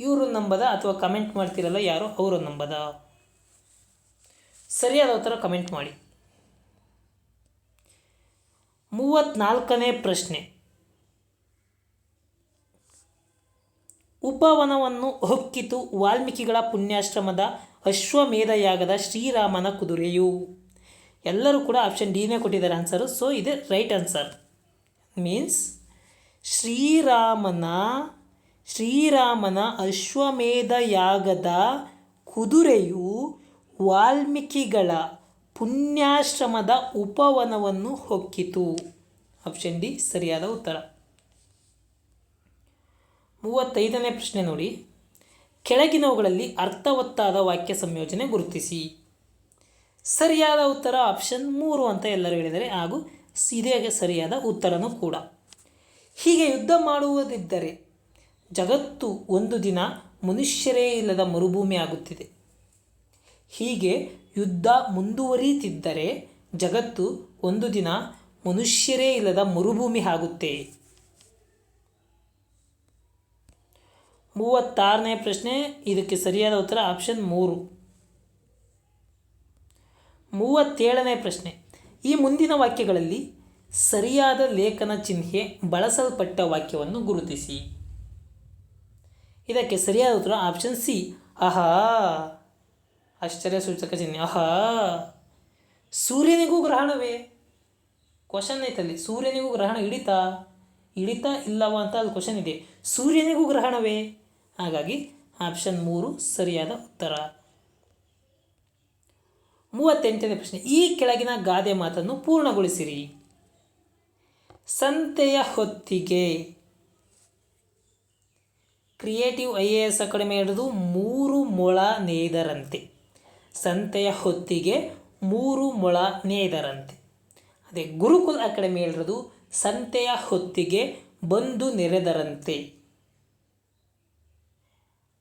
[SPEAKER 1] ಇವರು ನಂಬದ ಅಥವಾ ಕಮೆಂಟ್ ಮಾಡ್ತಿರಲ್ಲ ಯಾರು ಅವರು ನಂಬದ? ಸರಿಯಾದ ಉತ್ತರ ಕಮೆಂಟ್ ಮಾಡಿ. ಮೂವತ್ತ್ನಾಲ್ಕನೇ ಪ್ರಶ್ನೆ. ಉಪವನವನ್ನು ಹೊಕ್ಕಿತು ವಾಲ್ಮೀಕಿಗಳ ಪುಣ್ಯಾಶ್ರಮದ ಅಶ್ವಮೇಧ ಯಾಗದ ಶ್ರೀರಾಮನ ಕುದುರೆಯು. ಎಲ್ಲರೂ ಕೂಡ ಆಪ್ಷನ್ ಡಿನೇ ಕೊಟ್ಟಿದ್ದಾರೆ ಆನ್ಸರು ಸೊ ಇದು ರೈಟ್ ಆನ್ಸರ್ ಮೀನ್ಸ್ ಶ್ರೀರಾಮನ ಶ್ರೀರಾಮನ ಅಶ್ವಮೇಧ ಯಾಗದ ಕುದುರೆಯು ವಾಲ್ಮೀಕಿಗಳ ಪುಣ್ಯಾಶ್ರಮದ ಉಪವನವನ್ನು ಹೊಕ್ಕಿತು. ಆಪ್ಷನ್ ಡಿ ಸರಿಯಾದ ಉತ್ತರ. ಮೂವತ್ತೈದನೇ ಪ್ರಶ್ನೆ ನೋಡಿ. ಕೆಳಗಿನವುಗಳಲ್ಲಿ ಅರ್ಥವತ್ತಾದ ವಾಕ್ಯ ಸಂಯೋಜನೆ ಗುರುತಿಸಿ. ಸರಿಯಾದ ಉತ್ತರ ಆಪ್ಷನ್ ಮೂರು ಅಂತ ಎಲ್ಲರೂ ಹೇಳಿದರೆ ಹಾಗೂ ಇದೇ ಸರಿಯಾದ ಉತ್ತರನೂ ಕೂಡ. ಹೀಗೆ ಯುದ್ಧ ಮಾಡುವುದಿದ್ದರೆ ಜಗತ್ತು ಒಂದು ದಿನ ಮನುಷ್ಯರೇ ಇಲ್ಲದ ಮರುಭೂಮಿ ಆಗುತ್ತಿದೆ ಹೀಗೆ ಯುದ್ಧ ಮುಂದುವರಿಯುತ್ತಿದ್ದರೆ ಜಗತ್ತು ಒಂದು ದಿನ ಮನುಷ್ಯರೇ ಇಲ್ಲದ ಮರುಭೂಮಿ ಆಗುತ್ತೆ. ಮೂವತ್ತಾರನೇ ಪ್ರಶ್ನೆ, ಇದಕ್ಕೆ ಸರಿಯಾದ ಉತ್ತರ ಆಪ್ಷನ್ ಮೂರು. ಮೂವತ್ತೇಳನೇ ಪ್ರಶ್ನೆ, ಈ ಮುಂದಿನ ವಾಕ್ಯಗಳಲ್ಲಿ ಸರಿಯಾದ ಲೇಖನ ಚಿಹ್ನೆ ಬಳಸಲ್ಪಟ್ಟ ವಾಕ್ಯವನ್ನು ಗುರುತಿಸಿ. ಇದಕ್ಕೆ ಸರಿಯಾದ ಉತ್ತರ ಆಪ್ಷನ್ ಸಿ. ಆಹಾ! ಆಶ್ಚರ್ಯ ಸೂಚಕ ಚಿಹ್ನೆ ಆಹಾ! ಸೂರ್ಯನಿಗೂ ಗ್ರಹಣವೇ? ಕ್ವಶನ್ ಐತಲ್ಲಿ. ಸೂರ್ಯನಿಗೂ ಗ್ರಹಣ ಹಿಡಿತಾ? ಹಿಡಿತಾ ಇಲ್ಲವ ಅಂತ ಅದು ಕ್ವಶನ್ ಇದೆ. ಸೂರ್ಯನಿಗೂ ಗ್ರಹಣವೇ? ಹಾಗಾಗಿ ಆಪ್ಷನ್ ಮೂರು ಸರಿಯಾದ ಉತ್ತರ. ಮೂವತ್ತೆಂಟನೇ ಪ್ರಶ್ನೆ. ಈ ಕೆಳಗಿನ ಗಾದೆ ಮಾತನ್ನು ಪೂರ್ಣಗೊಳಿಸಿರಿ. ಸಂತೆಯ ಹೊತ್ತಿಗೆ. Creative I A S academy ಹಿಡಿದು ಮೂರು ಮೊಳ ನೇಯ್ದರಂತೆ. ಸಂತೆಯ ಹೊತ್ತಿಗೆ ಮೂರು ಮೊಳ ನೇಯ್ದರಂತೆ. ಅದೇ ಗುರುಕುಲ ಅಕಾಡೆಮಿ ಹೇಳಿರೋದು, ಸಂತೆಯ ಹೊತ್ತಿಗೆ ಬಂದು ನೆರೆದರಂತೆ.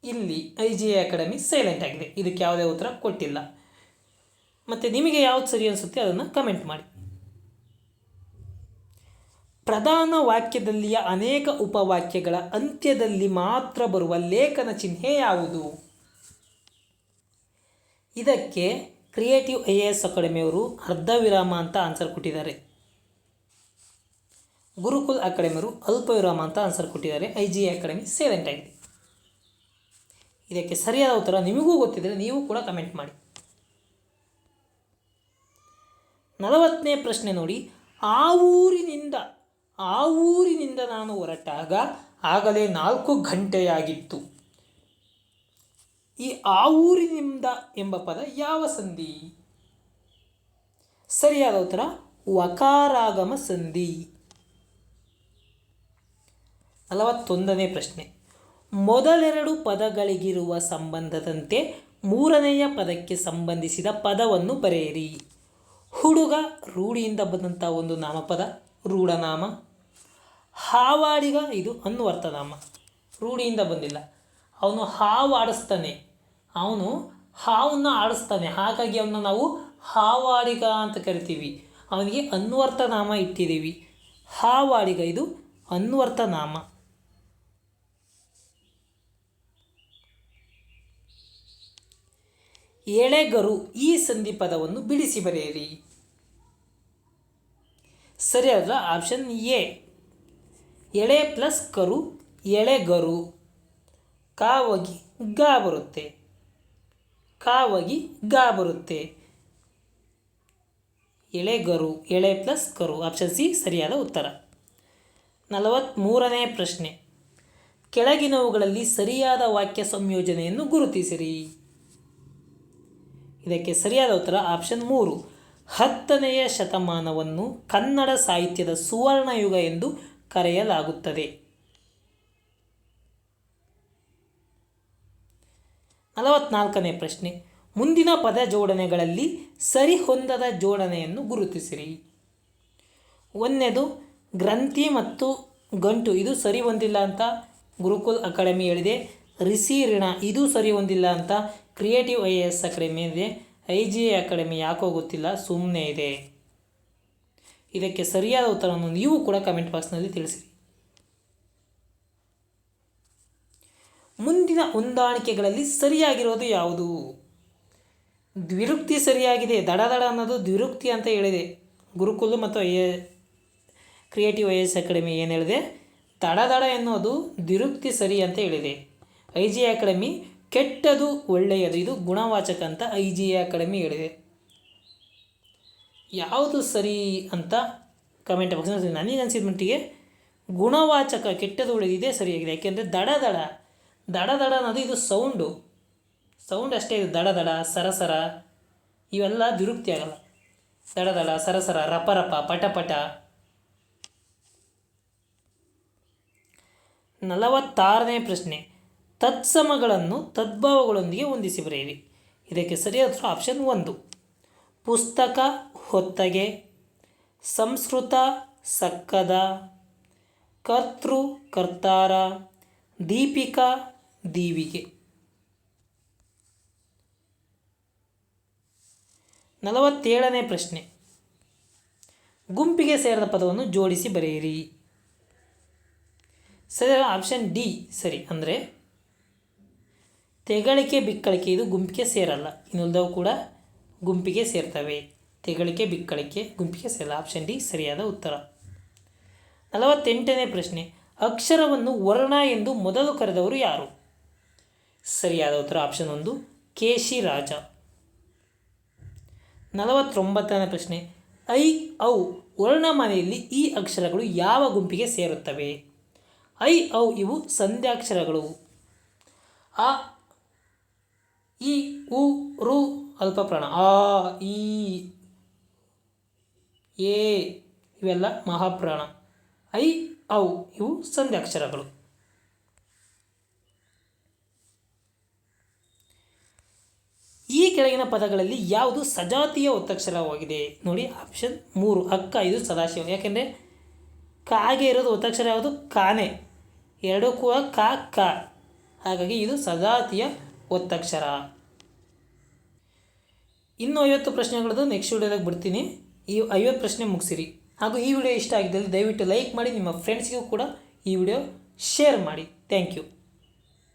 [SPEAKER 1] ಇಲ್ಲಿ I G A academy silent ಆಗಿದೆ. ಇದಕ್ಕೆ ಯಾವುದೇ ಉತ್ತರ ಕೊಟ್ಟಿಲ್ಲ. ಮತ್ತು ನಿಮಗೆ ಯಾವ್ದು ಸರಿ ಅನಿಸುತ್ತೆ ಅದನ್ನು ಕಮೆಂಟ್ ಮಾಡಿ. ಪ್ರಧಾನ ವಾಕ್ಯದಲ್ಲಿಯ ಅನೇಕ ಉಪವಾಕ್ಯಗಳ ಅಂತ್ಯದಲ್ಲಿ ಮಾತ್ರ ಬರುವ ಲೇಖನ ಚಿಹ್ನೆ ಯಾವುದು? ಇದಕ್ಕೆ ಕ್ರಿಯೇಟಿವ್ ಐ ಎ ಎಸ್ ಅಕಾಡೆಮಿಯವರು ಅರ್ಧ ವಿರಾಮ ಅಂತ ಆನ್ಸರ್ ಕೊಟ್ಟಿದ್ದಾರೆ. ಗುರುಕುಲ್ ಅಕಾಡೆಮಿಯವರು ಅಲ್ಪ ವಿರಾಮ ಅಂತ ಆನ್ಸರ್ ಕೊಟ್ಟಿದ್ದಾರೆ. ಐ ಜಿ ಅಕಾಡೆಮಿ ಸೈಲೆಂಟ್ ಆಗಿದೆ. ಇದಕ್ಕೆ ಸರಿಯಾದ ಉತ್ತರ ನಿಮಗೂ ಗೊತ್ತಿದ್ದರೆ ನೀವು ಕೂಡ ಕಮೆಂಟ್ ಮಾಡಿ. ನಲವತ್ತನೇ ಪ್ರಶ್ನೆ ನೋಡಿ. ಆ ಊರಿನಿಂದ ಆ ಊರಿನಿಂದ ನಾನು ಹೊರಟಾಗ ಆಗಲೇ ನಾಲ್ಕು ಗಂಟೆಯಾಗಿತ್ತು. ಈ ಆ ಊರಿನಿಂದ ಎಂಬ ಪದ ಯಾವ ಸಂಧಿ? ಸರಿಯಾದ ಉತ್ತರ, ವಕಾರಾಗಮ ಸಂಧಿ. ನಲವತ್ತೊಂದನೇ ಪ್ರಶ್ನೆ. ಮೊದಲೆರಡು ಪದಗಳಿಗಿರುವ ಸಂಬಂಧದಂತೆ ಮೂರನೆಯ ಪದಕ್ಕೆ ಸಂಬಂಧಿಸಿದ ಪದವನ್ನು ಬರೆಯಿರಿ. ಹುಡುಗ ರೂಢಿಯಿಂದ ಬಂದಂಥ ಒಂದು ನಾಮಪದ, ರೂಢನಾಮ. ಹಾವಾಡಿಗ ಇದು ಅನ್ವರ್ಥನಾಮ ರೂಢಿಯಿಂದ ಬಂದಿಲ್ಲ. ಅವನು ಹಾವು ಆಡಿಸ್ತಾನೆ. ಅವನು ಹಾವನ್ನು ಆಡಿಸ್ತಾನೆ. ಹಾಗಾಗಿ ಅವನ್ನ ನಾವು ಹಾವಾಡಿಗ ಅಂತ ಕರಿತೀವಿ. ಅವನಿಗೆ ಅನ್ವರ್ಥನಾಮ ಇಟ್ಟಿದ್ದೀವಿ. ಹಾವಾಡಿಗ ಇದು ಅನ್ವರ್ಥನಾಮ ಎಳೆಗರು ಈ ಸಂಧಿ ಪದವನ್ನು ಬಿಡಿಸಿ ಬರೆಯಿರಿ. ಸರಿಯಾದ ಆಪ್ಷನ್ ಎ. ಎಳೆ ಪ್ಲಸ್ ಕರು ಎಳೆಗರು. ಕಾವಾಗಿ ಗಾ ಬರುತ್ತೆ. ಕಾವಗಿ ಗಾ ಬರುತ್ತೆ. ಎಳೆಗರು ಎಳೆ ಪ್ಲಸ್ ಕರು ಆಪ್ಷನ್ ಸಿ ಸರಿಯಾದ ಉತ್ತರ. ನಲವತ್ತ್ಮೂರನೇ ಪ್ರಶ್ನೆ. ಕೆಳಗಿನವುಗಳಲ್ಲಿ ಸರಿಯಾದ ವಾಕ್ಯ ಸಂಯೋಜನೆಯನ್ನು ಗುರುತಿಸಿರಿ. ಇದಕ್ಕೆ ಸರಿಯಾದ ಉತ್ತರ ಆಪ್ಷನ್ ಮೂರು. ಹತ್ತನೆಯ ಶತಮಾನವನ್ನು ಕನ್ನಡ ಸಾಹಿತ್ಯದ ಸುವರ್ಣಯುಗ ಎಂದು ಕರೆಯಲಾಗುತ್ತದೆ. ನಲವತ್ನಾಲ್ಕನೇ ಪ್ರಶ್ನೆ. ಮುಂದಿನ ಪದ ಜೋಡಣೆಗಳಲ್ಲಿ ಸರಿಹೊಂದದ ಜೋಡಣೆಯನ್ನು ಗುರುತಿಸಿರಿ. ಒಂದನೇದು, ಗ್ರಂಥಿ ಮತ್ತು ಗಂಟು, ಇದು ಸರಿ ಹೊಂದಿಲ್ಲ ಅಂತ ಗುರುಕುಲ್ ಅಕಾಡೆಮಿ ಹೇಳಿದೆ. ರಿಸಿ ಋಣ, ಇದು ಸರಿ ಹೊಂದಿಲ್ಲ ಅಂತ creative I A S academy ಇದೆ ಐ ಜಿ ಎ ಅಕಾಡೆಮಿ ಯಾಕೋ ಗೊತ್ತಿಲ್ಲ ಸುಮ್ಮನೆ ಇದೆ. ಇದಕ್ಕೆ ಸರಿಯಾದ ಉತ್ತರವನ್ನು ನೀವು ಕೂಡ ಕಮೆಂಟ್ ಬಾಕ್ಸ್ನಲ್ಲಿ ತಿಳಿಸಿರಿ. ಮುಂದಿನ ಹೊಂದಾಣಿಕೆಗಳಲ್ಲಿ ಸರಿಯಾಗಿರೋದು ಯಾವುದು? ದ್ವಿರುಕ್ತಿ ಸರಿಯಾಗಿದೆ. ದಡ ಅನ್ನೋದು ದ್ವಿರುಕ್ತಿ ಅಂತ ಹೇಳಿದೆ. ಗುರುಕುಲು ಮತ್ತು ಎ ಕ್ರಿಯೇಟಿವ್ ಐ ಅಕಾಡೆಮಿ ಏನು ಹೇಳಿದೆ? ದಡ ದಡ ಎನ್ನುವುದು ದ್ವಿರುಕ್ತಿ ಸರಿ ಅಂತ ಹೇಳಿದೆ. ಐ ಜಿ ಅಕಾಡೆಮಿ ಕೆಟ್ಟದು ಒಳ್ಳೆಯದು. ಇದು ಗುಣವಾಚಕ ಅಂತ ಐ ಜಿ ಅಕಾಡೆಮಿ ಹೇಳಿದೆ. ಯಾವುದು ಸರಿ ಅಂತ ಕಮೆಂಟ್ ಬಾಕ್ಸ್ ನನಗೆ ಅನಿಸಿದ ಮಟ್ಟಿಗೆ ಗುಣವಾಚಕ, ಕೆಟ್ಟದು ಒಳ್ಳೆಯದು ಇದೇ ಸರಿಯಾಗಿದೆ. ಯಾಕೆಂದರೆ ದಡ ದಡ ದಡ ಅನ್ನೋದು ಇದು ಸೌಂಡು. ಸೌಂಡ್ ಅಷ್ಟೇ ಇದು ದಡ ದಡ ಸರಸರ ಇವೆಲ್ಲ ದುರುಕ್ತಿ ಆಗಲ್ಲ. ದಡ ದಡ ಸರಸರ ರಪರಪ ಪಟಪಟ ಪಟ ಪಟ. ನಲವತ್ತಾರನೇ ಪ್ರಶ್ನೆ. ತತ್ಸಮಗಳನ್ನು ತದ್ಭಾವಗಳೊಂದಿಗೆ ಹೊಂದಿಸಿ ಬರೆಯಿರಿ ಇದಕ್ಕೆ ಸರಿಯಾದ ಆಪ್ಷನ್ ಒಂದು. ಪುಸ್ತಕ ಹೊತ್ತಗೆ, ಸಂಸ್ಕೃತ ಸಕ್ಕದ, ಕರ್ತೃ ಕರ್ತಾರ, ದೀಪಿಕಾ ದೀವಿಗೆ. ನಲವತ್ತೇಳನೇ ಪ್ರಶ್ನೆ. ಗುಂಪಿಗೆ ಸೇರಿದ ಪದವನ್ನು ಜೋಡಿಸಿ ಬರೆಯಿರಿ. ಸರಿ ಆಪ್ಷನ್ ಡಿ ಸರಿ. ಅಂದರೆ, ತೆಗಳಿಕೆ ಬಿಕ್ಕಳಿಕೆ ಇದು ಗುಂಪಿಗೆ ಸೇರಲ್ಲ. ಇನ್ನುಳಿದವು ಕೂಡ ಗುಂಪಿಗೆ ಸೇರ್ತವೆ. ತೆಗಳಿಕೆ ಬಿಕ್ಕಳಿಕೆ ಗುಂಪಿಗೆ ಸೇರಲ್ಲ. ಆಪ್ಷನ್ ಡಿ ಸರಿಯಾದ ಉತ್ತರ. ನಲವತ್ತೆಂಟನೇ ಪ್ರಶ್ನೆ. ಅಕ್ಷರವನ್ನು ವರ್ಣ ಎಂದು ಮೊದಲು ಕರೆದವರು ಯಾರು? ಸರಿಯಾದ ಉತ್ತರ ಆಪ್ಷನ್ ಒಂದು ಕೇಶಿ ರಾಜ. ನಲವತ್ತೊಂಬತ್ತನೇ ಪ್ರಶ್ನೆ. ಐ, ಔ, ವರ್ಣಮಾಲೆಯಲ್ಲಿ ಈ ಅಕ್ಷರಗಳು ಯಾವ ಗುಂಪಿಗೆ ಸೇರುತ್ತವೆ? ಐ, ಔ, ಇವು ಸಂಧ್ಯಾಕ್ಷರಗಳು. ಆ ಇ ಉ, ರು, ಅಲ್ಪಪ್ರಾಣ. ಆ, ಈ, ಎ, ಇವೆಲ್ಲ ಮಹಾಪ್ರಾಣ. ಐ, ಔ, ಇವು ಸಂಧ್ಯಾಕ್ಷರಗಳು. ಈ ಕೆಳಗಿನ ಪದಗಳಲ್ಲಿ ಯಾವುದು ಸಜಾತಿಯ ಒತ್ತಕ್ಷರವಾಗಿದೆ? ನೋಡಿ ಆಪ್ಷನ್ ಮೂರು, ಅಕ್ಕ ಇದು ಸದಾಶಿವ ಯಾಕೆಂದರೆ, ಕಾಗೆ ಇರೋದು ಒತ್ತಕ್ಷರ ಯಾವುದು? ಕಾನೆ. ಎರಡು ಕಾ, ಕ. ಹಾಗಾಗಿ ಇದು ಸಜಾತಿಯ ಒತ್ತಕ್ಷರ. ಇನ್ನು ಐವತ್ತು ಪ್ರಶ್ನೆಗಳದ್ದು ನೆಕ್ಸ್ಟ್ ವಿಡಿಯೋದಾಗ ಬಿಡ್ತೀನಿ. ಈ ಐವತ್ತು ಪ್ರಶ್ನೆ ಮುಗಿಸಿರಿ. ಹಾಗೂ ಈ ವಿಡಿಯೋ ಇಷ್ಟ ಆಗಿದ್ದಲ್ಲಿ ದಯವಿಟ್ಟು ಲೈಕ್ ಮಾಡಿ, ನಿಮ್ಮ ಫ್ರೆಂಡ್ಸ್ಗೂ ಕೂಡ ಈ ವಿಡಿಯೋ ಶೇರ್ ಮಾಡಿ. Thank you